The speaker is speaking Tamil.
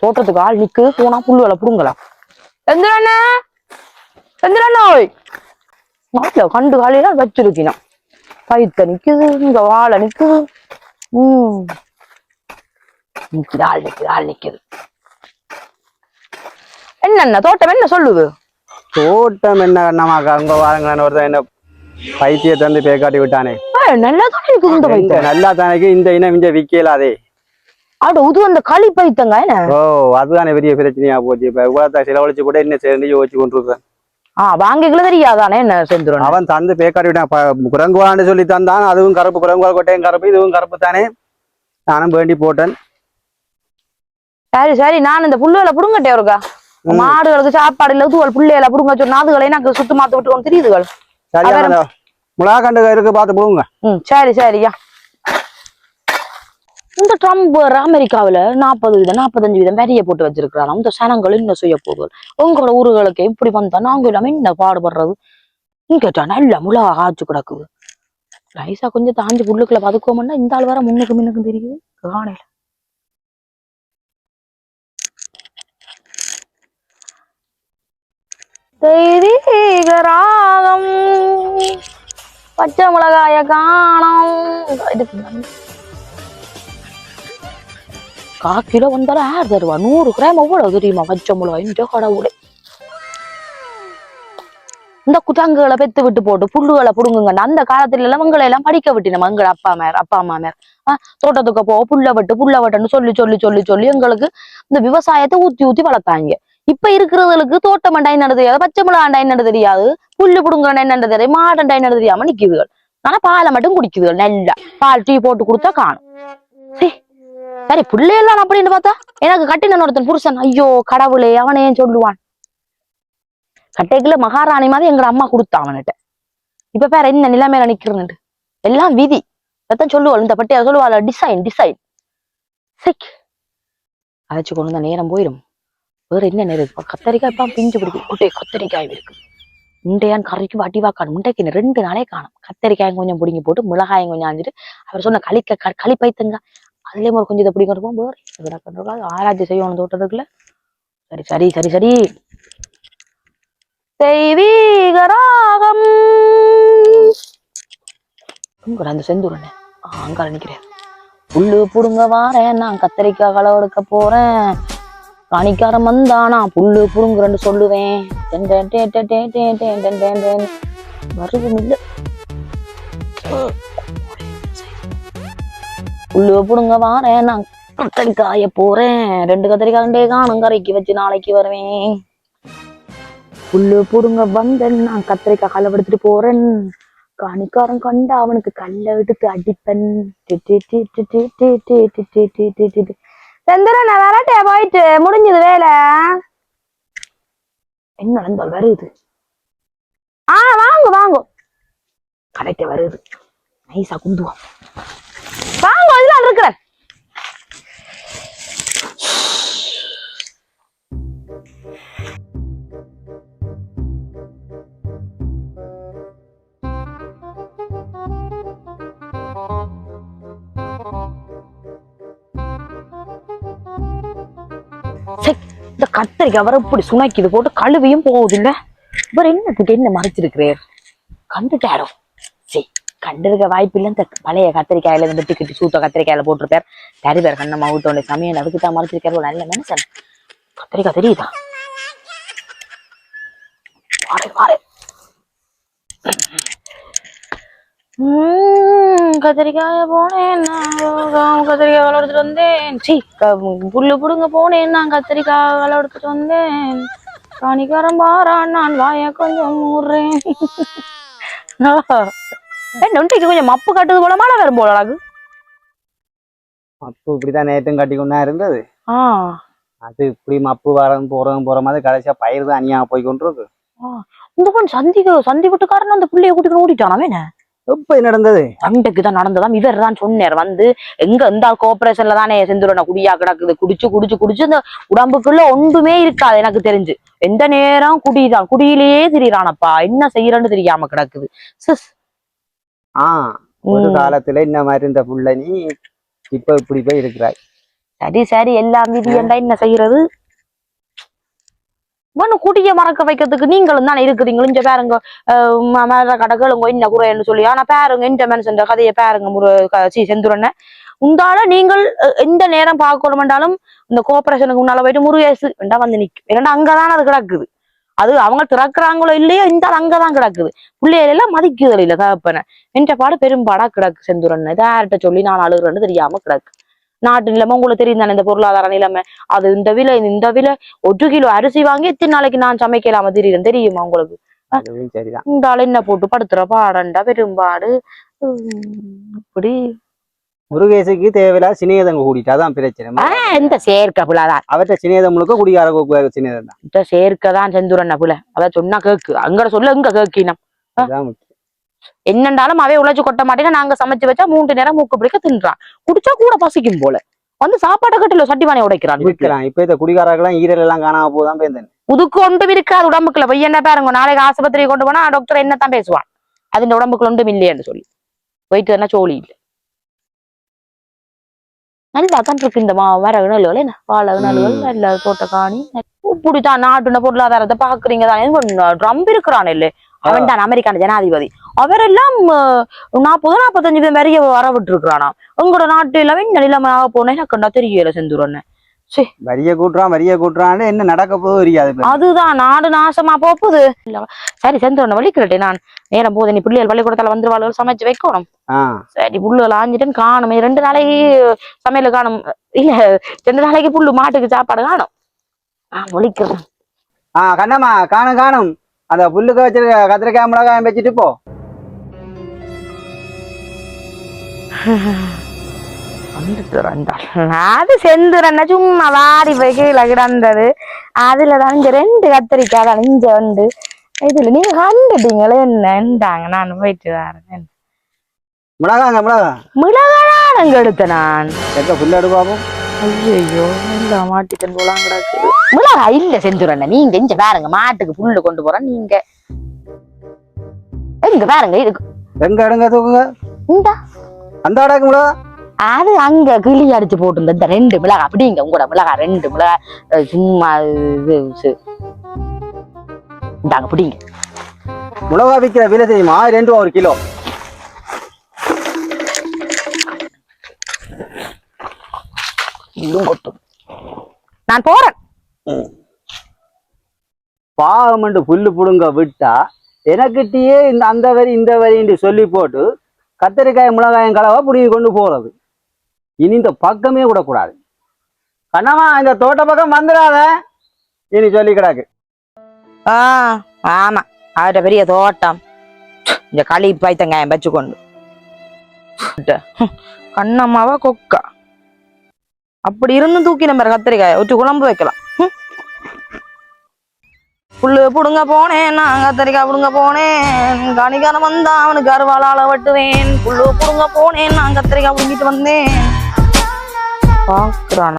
தோட்டத்துக்கு ஆள் நிக்கு போனா புல்லுகளை புடுங்கலாம். எந்திரண்ணா! எந்திரண்ணா ஓய்! நாட்டுல கண்டு காலையில வச்சிருக்கணும் பைத்த நிக்குது இங்க வாழை நிக்குது. ம். நிக்குது ஆள் நிக்குது ஆள் நிக்குது. என்னண்ணா தோட்டம் என்ன சொல்லுது? தோட்டம் என்ன கண்ணமாக்கா அங்க வாரங்களான்னு ஒருத்தன் என்ன பைத்தியத்தை வந்து பேக்காட்டி விட்டானே. நல்லா தானே இருக்குது இந்த பைத்தம் நல்லா தானக்கு இந்த இனம் இங்க விக்கலாதே அட உது அந்த களி பைத்தங்க என்ன? ஓ அதுதானே பெரிய பிரச்சனையா போச்சு. இப்ப இவ்வளவு செலவழிச்சு கூட என்ன சேர்ந்து யோசிச்சு கொண்டிருக்கேன் ஆ வாங்கிக்கல தெரியாதானே என்ன செந்துரும் அவன் தந்து பேக்காட்டி விட்டான். ப- குரங்குவான்னு சொல்லி தந்தான். அதுவும் கருப்பு குரங்குவா கொட்டையும் கருப்பு இதுவும் கருப்பு தானே நானும் வேண்டி போட்டேன். சரி சரி நான் இந்த புல்லுகளை புடுங்கட்டே இருக்கா. மாடுகளுக்கு சாப்பாடு இல்ல தூவல் புள்ளையில புடுங்க சொன்னா அதுகளை எனக்கு சுத்து மாத்த விட்டு தெரியுதுகள் சரியா அவன் அந்த முளா கண்டு இருக்கு பார்த்து போங்க ம் சரி சரியா இந்த ட்ரம்ப் அமெரிக்காவுல நாற்பது வீதம் நாற்பத்தஞ்சு வீதம் வரிய போட்டு வச்சிருக்கிறாராம். இந்த சனங்கள் இந்த செய்ய போகுது. உங்களோட ஊர்களுக்கு இப்படி வந்தா நாங்க எல்லாமே என்ன பாடுபடுறது? கேட்டா நல்ல முழா ஆச்சு கிடக்குது. லைசா கொஞ்சம் தாண்டி புல்லுக்குள்ள பதுக்கோம்னா இந்த ஆள் வர முன்னுக்கு முன்னுக்கு தெரியுது. காணையில தெய்வீக ராகம் பச்சை மிளகாய காணோம். இதுக்கு கா கிலோ வந்தாலும் யார் தருவா. நூறு கிராம் எவ்வளவு தெரியுமா? பச்சை மிளகாய் இந்த கடவுளே இந்த குட்டாங்குகளை பெத்து விட்டு போட்டு புல்லுகளை புடுங்குங்க. அந்த காலத்துல எல்லாம் உங்களை எல்லாம் படிக்க விட்டினோம் எங்களை அப்பா மேர் அப்பா அம்மா மேர் ஆஹ் தோட்டத்துக்கு போ புல்ல வெட்டு புல்ல வெட்டுன்னு சொல்லி சொல்லி சொல்லி சொல்லி எங்களுக்கு இந்த விவசாயத்தை ஊத்தி ஊத்தி வளர்த்தாங்க. இப்ப இருக்கிறவங்களுக்கு தோட்டம் அண்டா என்ன தெரியாது பச்சை மிளகா அண்டா என்ன தெரியாது புல்லு புடுங்குற என்ன தெரியாது மாடண்டா என்ன தெரியாம நிக்குதுகள். ஆனா பாலை மட்டும் குடிக்குதுகள் நல்லா. பால் டீ போட்டு கொடுத்தா காணும். சரி பிள்ளையெல்லாம் அப்படின்னு பார்த்தா எனக்கு கட்டின ஒருத்தன் புருஷன். ஐயோ கடவுளே அவனே சொல்லுவான்? கட்டைக்குள்ள மகாராணி மாதிரி எங்க அம்மா கொடுத்தா அவன்கிட்ட. இப்ப பேர என்ன நிலைமையில நிக்கிறேன்னு எல்லாம் விதி. அதான் சொல்லுவாள் இந்த பட்டியா சொல்லுவாள் டிசைன் டிசைன் சிக். அழைச்சு கொண்டு வந்த நேரம் போயிடும். வேற என்ன நேரம் இருக்கு? கத்தரிக்காய் இப்ப பிஞ்சு பிடிக்கும். ஒட்டே கத்தரிக்காய் இருக்கு முண்டையான் கறிக்கு வாட்டி காணும் முண்டைக்கு ரெண்டு நாளே காணும். கத்தரிக்காயும் கொஞ்சம் பிடிங்கி போட்டு மிளகாயும் கொஞ்சம் அஞ்சிட்டு அவர் சொன்ன களிக்க க- களி பைத்தங்க அதுலேயும் ஒரு கொஞ்சம் இதை பிடிக்க இருக்கும். போது கிடக்கிட்டு அது ஆராய்ச்சி செய்யணும் தோட்டத்துக்குள்ள. சரி சரி சரி சரி. தெய்வீக ராகம் அந்த செந்தூரண்ணே அங்கால நினைக்கிறேன் புல்லு புடுங்க வாரேன். நான் கத்தரிக்காய் களை எடுக்க போறேன். கணிக்காரன் வந்தானா புல்லு புடுங்குறன்னு சொல்லுவேன். வருதும் இல்லை. உள்ளுவ புடுங்க வாரேன் நான் கத்தரிக்காய போறேன் ரெண்டு கத்தரிக்காண்டே காணும் கரைக்கு வச்சு நாளைக்கு வருவேன் உள்ளு புடுங்க வந்தேன் நான் கத்திரிக்காய் கல்லை எடுத்துட்டு போறேன் கணிக்காரன் கண்டா அவனுக்கு கல்லை எடுத்து அடிப்பேன் செந்தரன் விரட்டே போயிட்டு முடிஞ்சது வேலை என்ன நடந்த வருது ஆ வாங்க வாங்க கடைக்கு வருது நைசா குந்துவான் வாங்க சரி இந்த கத்தரிக்காய் வர இப்படி சுணக்கிது போட்டு கழுவியும் போகுது இல்ல இவர் என்னத்துக்கு என்ன மறைச்சிருக்கிறார் கண்டுட்டாரோ? சரி கண்டிருக்க வாய்ப்பு இல்லை இந்த பழைய கத்திரிக்காயில இருந்து வெட்டி கட்டி சூத்த கத்திரிக்காயில போட்டிருப்பார் சரி பேர் கண்ணம்மா ஊத்தோண்ட சமையல் அதுக்கு தான் மறைச்சிருக்காரு நல்ல மனுஷன். கத்திரிக்காய் தெரியுதா? வாரே வாரே உம் கத்திரிக்காய போனேன் நான். கத்திரிக்காய் வளர்த்துட்டு வந்தேன். சீ புல்லு புடுங்க போனேன் நான். கத்திரிக்காய் வளர்த்துட்டு வந்தேன். காணிக்காரன் பாரான் நான் வாய கொஞ்சம் என்ன ஒன்றைக்கு கொஞ்சம் மப்பு கட்டுது போல மழை வரும் போல அழகு. மப்பு இப்படிதான் நேற்றும் கட்டி கொண்டா இருந்தது. ஆ. அது இப்படி மப்பு வரதும் போறதும் போற மாதிரி கடைசியா பயிர் தான் அநியா போய் கொண்டிருக்கு. இந்த சந்திக்கு சந்தி விட்டுக்காரன் அந்த பிள்ளைய கூட்டிட்டு ஓடிட்டானாமே என்ன? எப்ப நடந்தது? சண்டைக்கு தான் நடந்ததாம். இவர் தான் சொன்னார் வந்து எங்க இந்த கோஆபரேஷன்ல தானே செந்துருன குடியா கிடக்குது. குடிச்சு குடிச்சு குடிச்சு இந்த உடம்புக்குள்ள ஒன்றுமே இருக்காது எனக்கு தெரிஞ்சு. எந்த நேரம் குடிதான். குடியிலேயே திரியிறானப்பா. என்ன செய்யறன்னு தெரியாம கிடக்குது. சிஸ். ஆ ஒரு. காலத்துல இந்த மாதிரி இந்த புள்ள நீ? இப்ப இப்படி போய் இருக்கிறாய். சரி சரி. எல்லாம் விதி என்ன செய்யறது? ஒண்ணு குடிய மறக்க வைக்கிறதுக்கு நீங்களும் தானே இருக்கிறீங்க இங்க பாருங்க மேல கடகளுங்க என்ன குறைன்னு சொல்லி. ஆனா பாருங்க இந்த மனுஷன் கதையை பாருங்க முரு சி செந்துரன. உண்டால நீங்கள் எந்த நேரம் பார்க்கணுமென்றாலும் இந்த கோஆபரேஷனுக்கு முன்னால போயிட்டு முருகேசு வேண்டா வந்து நிக்கும். ஏன்னா அங்கதான் அது கிடக்குது. அது அவங்க திறக்கிறாங்களோ இல்லையோ இந்த அங்கதான் கிடக்குது. பிள்ளைகள் எல்லாம் மதிக்குதல் இல்ல தகப்பன. என்ற பாடு பெரும்பாடா கிடக்கு செந்துரன். யார்கிட்ட சொல்லி நான் அழுகுறேன்னு தெரியாம கிடக்கு. நாட்டு நிலைமை உங்களுக்கு தெரியும் தானே இந்த பொருளாதார நிலைமை. அது இந்த விலை இந்த விலை ஒரு கிலோ அரிசி வாங்கி எத்தனை நாளைக்கு நான் சமைக்கலாம தெரியும் தெரியுமா உங்களுக்கு? இந்த ஆள் என்ன போட்டு படுத்துற? பாடண்டா பெரும்பாடு. இப்படி. முருகேசுக்கு தேவையில்லாத சிநேகதங்க கூட்டிட்டு அதான் பிரச்சனை. இந்த சேர்க்க புலாதான் அவற்றை சிநேகம் முழுக்க குடிகார சிநேகம் தான் சேர்க்க தான் புல அதான் சொன்னா கேக்கு. அங்கட சொல்ல இங்க கேக்கினம். என்னண்டாலும் அவே உழைச்சு கொட்ட மாட்டேங்க நாங்க சமைச்சு வச்சா மூன்று நேரம் மூக்கு பிடிக்க தின்றான். குடிச்சா கூட பசிக்கும் போல. வந்து சாப்பாட்டை கட்டில சட்டி பானை உடைக்கிறான். விற்கிறான் இப்ப இந்த குடிகாரர்கள்லாம் ஈரல் எல்லாம் காணாம போதான் பேந்தன் புதுக்கு ஒன்றும் இருக்காது உடம்புக்குள்ள. போய் என்ன பாருங்க நாளைக்கு ஆஸ்பத்திரி கொண்டு போனா டாக்டர் என்னத்தான் பேசுவான். அது இந்த உடம்புக்குள்ள ஒன்றும் இல்லையேன்னு சொல்லி. போயிட்டு என்ன சோழி இல்லை. நல்லா தான் இருக்கு இந்த மா மர இணல்கள் என்ன? வாழை இணல்கள் ம். நல்ல தோட்டக்காணி இப்படித்தான் நாட்டுன பொருளாதாரத்தை பாக்குறீங்க தான் ட்ரம்ப் இருக்கிறான் இல்ல. அவன் தான் அமெரிக்கான ஜனாதிபதி. அவரெல்லாம் நாற்பது நாற்பத்தஞ்சு பேர் வரைய வர விட்டு இருக்கிறானா உங்களோட நாட்டு எல்லாமே ஆக போனேன் கண்டா தெரியல செந்துருன்னு வரிய கூட்டுறான் வரிய கூட்டுறான்னு என்ன நடக்க தெரியாது. அதுதான் நாடு நாசமா போகுது. சரி செந்தோட வலிக்கிறட்டே நான். நேரம் போது நீ பிள்ளைகள் பள்ளிக்கூடத்துல வந்துருவாள் சமைச்சு வைக்கணும். சரி புல்லுகள் ஆஞ்சிட்டு காணும். ரெண்டு நாளைக்கு சமையல் காணும். இல்ல ரெண்டு நாளைக்கு புல்லு மாட்டுக்கு சாப்பாடு காணும். ஆ வலிக்கிறேன் ஆ கண்ணம்மா காணும் காணும். அந்த புல்லுக்கு வச்சிருக்க கத்திரிக்காய் மிளகாய் வச்சுட்டு போ. அது செந்துரன்னா சும்மா வாடி போய் கீழே கிடந்தது. அதுலதான் இங்க ரெண்டு கத்திரிக்காய் தான் இங்க உண்டு இதுல நீங்க கண்டுட்டீங்களே என்னண்டாங்க நான் போயிட்டு வரேன். மிளகாங்க மிளகா. மிளகாய் அங்க எடுத்த நான். எங்க புல்லு எடு பாப்போம் ஐயோ இல்ல மாட்டுக்கன் போலாம் கிடக்கு. மிளகாய் இல்ல செஞ்சுறேன் நீங்க இங்க பாருங்க மாட்டுக்கு புல்லு கொண்டு போறேன் நீங்க. இங்க பாருங்க இதுக்கு எங்க எடுங்க தூக்குங்க. இந்த. அந்த அடக்கு மிளகா? அது அங்க கிளி அடிச்சு போட்டு இந்த ரெண்டு மிளகாய் அப்படிங்க உங்களோட மிளகாய் ரெண்டு மிளகாய் அஹ் சும்மா இந்தாங்க பிடிங்க. மிளகா விற்கிற விலை தெரியுமா? ரெண்டு ரூபா ஒரு கிலோ. இதுவும் கொட்டும். நான் போறேன். பாவமண்டு புல்லு புடுங்க விட்டா எனக்கிட்டயே இந்த அந்த வரி இந்த வரின்னு சொல்லி போட்டு கத்திரிக்காய் மிளகாயம் கலவை பிடிங்கி கொண்டு போகிறது இனி இந்த பக்கமே விடக்கூடாது. கண்ணம்மா இந்த தோட்ட பக்கம் வந்துடாத. இனி சொல்லி கிடக்கு. ஆ ஆமா. அவர்கிட்ட பெரிய தோட்டம். இந்த களி பைத்தங்காயம் வச்சுக்கொண்டு. கண்ணம்மாவா கொக்கா. அப்படி இருந்தும் தூக்கி நம்ம கத்திரிக்காய. ஒற்று குழம்பு வைக்கலாம். புல்லு புடுங்க போனேன் நான் கத்தரிக்காய் புடுங்க போனேன் கணிகாரம் வந்தா அவனுக்கு அருவாளால வெட்டுவேன். புல்லு புடுங்க போனேன் நான் கத்தரிக்காய் புடுங்கிட்டு வந்தேன். பாக்குறான்